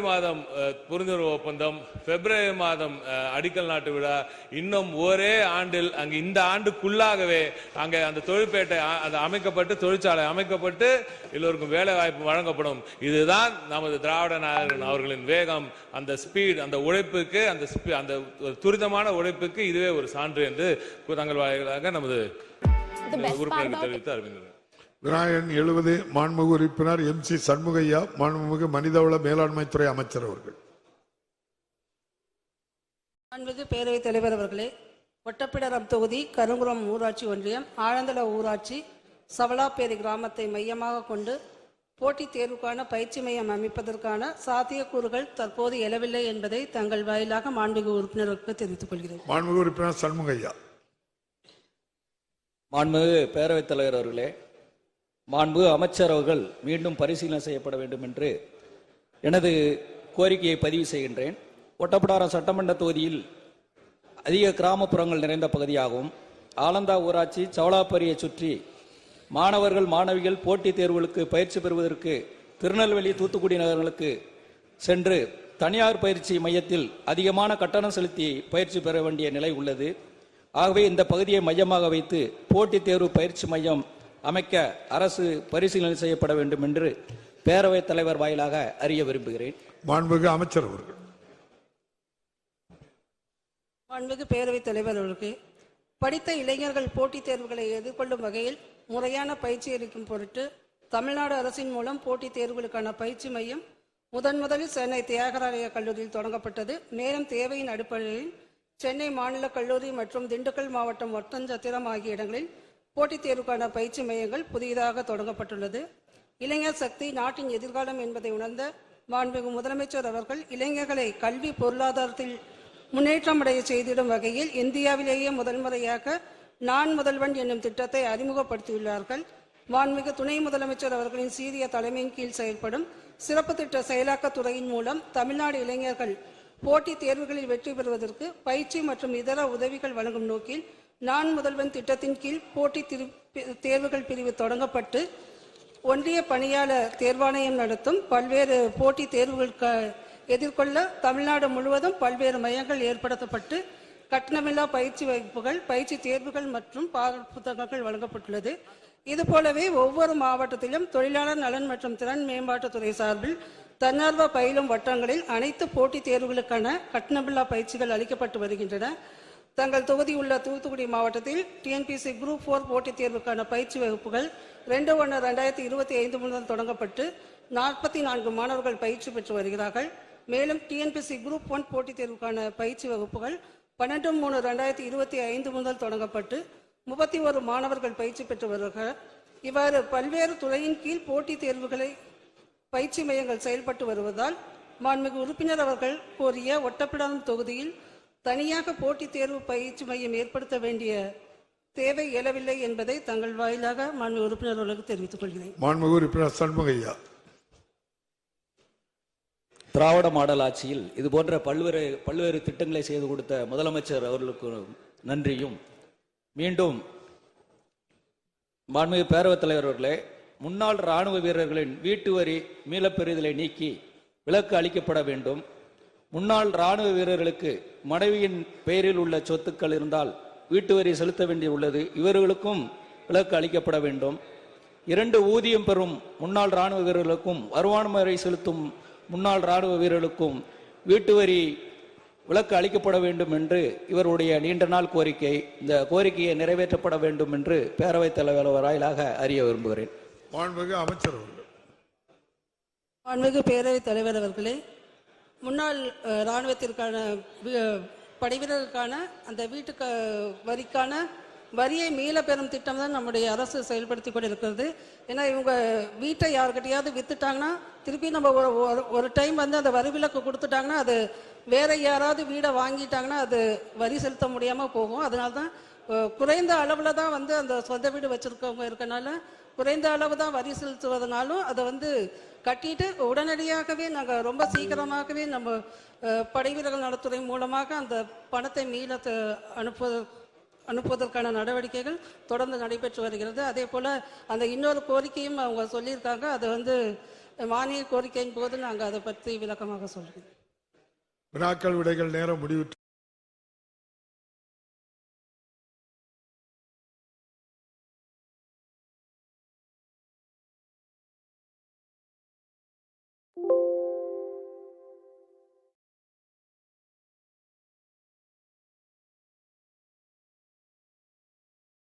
மாதம் புரிந்துணர்வு ஒப்பந்தம் பிப்ரவரி மாதம் அடிக்கல் நாட்டு விழா இன்னும் ஒரே ஆண்டில் அங்கு இந்த ஆண்டுக்குள்ளாகவே அங்கே அந்த தொழிற்பேட்டை அது அமைக்கப்பட்டு தொழிற்சாலை அமைக்கப்பட்டு எல்லோருக்கும் வேலை வாய்ப்பு வழங்கப்படும். இதுதான் நமது திராவிட நாயகன் அவர்களின் வேகம். அந்த ஸ்பீட் அந்த உழைப்புக்கு அந்த அந்த துரிதமான உழைப்புக்கு இதுவே ஒரு சான்று என்று தங்கள் வாயிலாக நமது உறுப்பினர்கள் தெரிவித்து அறிவிக்கின்றனர் விநாயகன் எழுபது மாண்புமிகு உறுப்பினர் எம் சி சண்முகையா மாண்புமிகு மனிதவள மேலாண்மைத்துறை அமைச்சர் அவர்கள். மாண்புமிகு பேரவைத் தலைவர் அவர்களே ஒட்டப்பிடரம் தொகுதி கருங்குளம் ஊராட்சி ஒன்றியம் ஆழந்தள ஊராட்சி சவலாப்பேரி கிராமத்தை மையமாக கொண்டு போட்டித் தேர்வுக்கான பயிற்சி மையம் அமைப்பதற்கான சாத்தியக்கூறுகள் தற்போது எழவில்லை என்பதை தங்கள் வாயிலாக மாண்புமிகு உறுப்பினர்களுக்கு தெரிவித்துக் கொள்கிறேன். மாண்புமிகு உறுப்பினர் சண்முகையா. மாண்புமிகு பேரவைத் தலைவர் அவர்களே மாண்பு அமைச்சர் அவர்கள் மீண்டும் பரிசீலனை செய்யப்பட வேண்டும் என்று எனது கோரிக்கையை பதிவு செய்கின்றேன். ஒட்டப்பிடாரம் சட்டமன்ற தொகுதியில் அதிக கிராமப்புறங்கள் நிறைந்த பகுதியாகும் ஆலந்தா ஊராட்சி சவலாப்பரியை சுற்றி மாணவர்கள் மாணவிகள் போட்டித் தேர்வுகளுக்கு பயிற்சி பெறுவதற்கு திருநெல்வேலி தூத்துக்குடி நகரங்களுக்கு சென்று தனியார் பயிற்சி மையத்தில் அதிகமான கட்டணம் செலுத்தி பயிற்சி பெற வேண்டிய நிலை உள்ளது. ஆகவே இந்த பகுதியை மையமாக வைத்து போட்டித் தேர்வு பயிற்சி மையம் அமைக்க அரசு பரிசீலனை செய்யப்பட வேண்டும் என்று பேரவைத் தலைவர் வாயிலாக அறிய விரும்புகிறேன். மாண்புமிகு அமைச்சர் அவர்கள். மாண்புமிகு பேரவைத் தலைவர் அவர்களுக்கு படித்த இளைஞர்கள் போட்டித் தேர்வுகளை எதிர்கொள்ளும் வகையில் முறையான பயிற்சி அளிக்கும் பொருட்டு தமிழ்நாடு அரசின் மூலம் போட்டித் தேர்வுகளுக்கான பயிற்சி மையம் முதன் முதலில் சென்னை தியாகராய கல்லூரியில் தொடங்கப்பட்டது. மேலும் தேவையின் அடிப்படையில் சென்னை மாநில கல்லூரி மற்றும் திண்டுக்கல் மாவட்டம் ஒட்டஞ்சத்திரம் ஆகிய இடங்களில் போட்டித் தேர்வுக்கான பயிற்சி மையங்கள் புதியதாக தொடங்கப்பட்டுள்ளது. இளைஞர் சக்தி நாட்டின் எதிர்காலம் என்பதை உணர்ந்த மாண்புமிகு முதலமைச்சர் அவர்கள் இளைஞர்களை கல்வி பொருளாதாரத்தில் முன்னேற்றமடைய செய்திடும் வகையில் இந்தியாவிலேயே முதல் முறையாக நான் முதல்வன் என்னும் திட்டத்தை அறிமுகப்படுத்தியுள்ளார்கள். மாண்புமிகு துணை முதலமைச்சர் அவர்களின் சீரிய தலைமையின் கீழ் செயல்படும் சிறப்பு திட்ட செயலாக்கத்துறையின் மூலம் தமிழ்நாடு இளைஞர்கள் போட்டித் தேர்வுகளில் வெற்றி பெறுவதற்கு பயிற்சி மற்றும் இதர உதவிகள் வழங்கும் நோக்கில் நான் முதல்வன் திட்டத்தின் கீழ் போட்டி திரு- தேர்வுகள் பிரிவு தொடங்கப்பட்டு ஒன்றிய பணியாளர் தேர்வாணையம் நடத்தும் பல்வேறு போட்டி தேர்வுகளுக்கு எதிர்கொள்ள தமிழ்நாடு முழுவதும் பல்வேறு மையங்கள் ஏற்படுத்தப்பட்டு கட்டணமில்லா பயிற்சி வகுப்புகள் பயிற்சி தேர்வுகள் மற்றும் பாட புத்தகங்கள் வழங்கப்பட்டுள்ளது. இது போலவே ஒவ்வொரு மாவட்டத்திலும் தொழிலாளர் நலன் மற்றும் திறன் மேம்பாட்டுத்துறை சார்பில் தன்னார்வ பயிலும் வட்டங்களில் அனைத்து போட்டித் தேர்வுகளுக்கான கட்டணமில்லா பயிற்சிகள் அளிக்கப்பட்டு வருகின்றன. தங்கள் தொகுதி உள்ள தூத்துக்குடி மாவட்டத்தில் டிஎன்பிசி குரூப் ஃபோர் போட்டித் தேர்வுக்கான பயிற்சி வகுப்புகள் ரெண்டு ஒன்று ரெண்டாயிரத்தி இருபத்தி ஐந்து முதல் தொடங்கப்பட்டு நாற்பத்தி நான்கு மாணவர்கள் பயிற்சி பெற்று வருகிறார்கள். மேலும் டிஎன்பிசி குரூப் ஒன் போட்டித் தேர்வுக்கான பயிற்சி வகுப்புகள் பன்னெண்டு மூணு ரெண்டாயிரத்தி இருபத்தி ஐந்து முதல் தொடங்கப்பட்டு முப்பத்தி ஒரு மாணவர்கள் பயிற்சி பெற்று வருகிறார்கள் இவ்வாறு பல்வேறு துறையின் கீழ் போட்டித் தேர்வுகளை பயிற்சி மையங்கள் செயல்பட்டு வருவதால் மாண்புமிகு உறுப்பினர் அவர்கள் கோரிய ஒட்டப்பிடாரம் தொகுதியில் தனியாக போட்டித் தேர்வு பயிற்சி மையம் ஏற்படுத்த வேண்டிய தேவை எழவில்லை என்பதை தங்கள் வாயிலாக மாண்புமிகு உறுப்பினர் அவர்களுக்கு தெரிவித்துக் கொள்கிறேன். மாண்புமிகு உறுப்பினர் சண்முகையா திராவிட மாடல் ஆட்சியில் இது போன்ற பல்வேறு பல்வேறு திட்டங்களை செய்து கொடுத்த முதலமைச்சர் அவர்களுக்கு நன்றியும். மீண்டும் மாண்புமிகு பேரவைத் தலைவர் அவர்களே முன்னாள் ராணுவ வீரர்களின் வீட்டு வரி மீளப்பெறுதலை நீக்கி விலக்கு அளிக்கப்பட வேண்டும். முன்னாள் ராணுவ வீரர்களுக்கு மனைவியின் பெயரில் உள்ள சொத்துக்கள் இருந்தால் வீட்டு வரி செலுத்த வேண்டி உள்ளது. இவர்களுக்கும் விலக்கு அளிக்கப்பட வேண்டும். இரண்டு ஊதியம் பெறும் முன்னாள் ராணுவ வீரர்களுக்கும் வருமான வரி செலுத்தும் முன்னாள் ராணுவ வீரர்களுக்கும் வீட்டு வரி விலக்கு அளிக்கப்பட வேண்டும் என்று இவருடைய நீண்ட நாள் கோரிக்கை. இந்த கோரிக்கையை நிறைவேற்றப்பட வேண்டும் என்று பேரவைத் தலைவர் வாயிலாக அறிய விரும்புகிறேன். மாண்புமிகு அமைச்சர் அவர்கள். மாண்புமிகு பேரவைத் தலைவர் அவர்களே முன்னாள் இராணுவத்திற்கான படைவீரருக்கான அந்த வீட்டுக்கு வரிக்கான வரியை மீள பெறும் திட்டம் தான் நம்முடைய அரசு செயல்படுத்தி கொண்டு இருக்கிறது ஏன்னா இவங்க வீட்டை யாருக்கிட்டையாவது வித்துட்டாங்கன்னா திருப்பி நம்ம ஒரு ஒரு- டைம் வந்து அந்த வரி விலக்கு கொடுத்துட்டாங்கன்னா அது வேற யாராவது வீடை வாங்கிட்டாங்கன்னா அது வரி செலுத்த முடியாமல் போகும். அதனால தான் குறைந்த அளவில் தான் வந்து அந்த சொந்த வீடு வச்சுருக்கவங்க இருக்கனால குறைந்த அளவு தான் வரி செலுத்துவதனாலும் அதை வந்து கட்டிட்டு உடனடியாகவே நாங்கள் ரொம்ப சீக்கிரமாகவே நம்ம படை படைவீரர்கள் நலத்துறை மூலமாக அந்த பணத்தை மீள த- அனுப்புவ அனுப்புவதற்கான நடவடிக்கைகள் தொடர்ந்து நடைபெற்று வருகிறது. அதே போல் அந்த இன்னொரு கோரிக்கையும் அவங்க சொல்லியிருக்காங்க. அதை வந்து மானிய கோரிக்கையின் போது நாங்கள் அதை பற்றி விளக்கமாக சொல்கிறோம் வினாக்கள் விடைகள் நேரம் முடிவு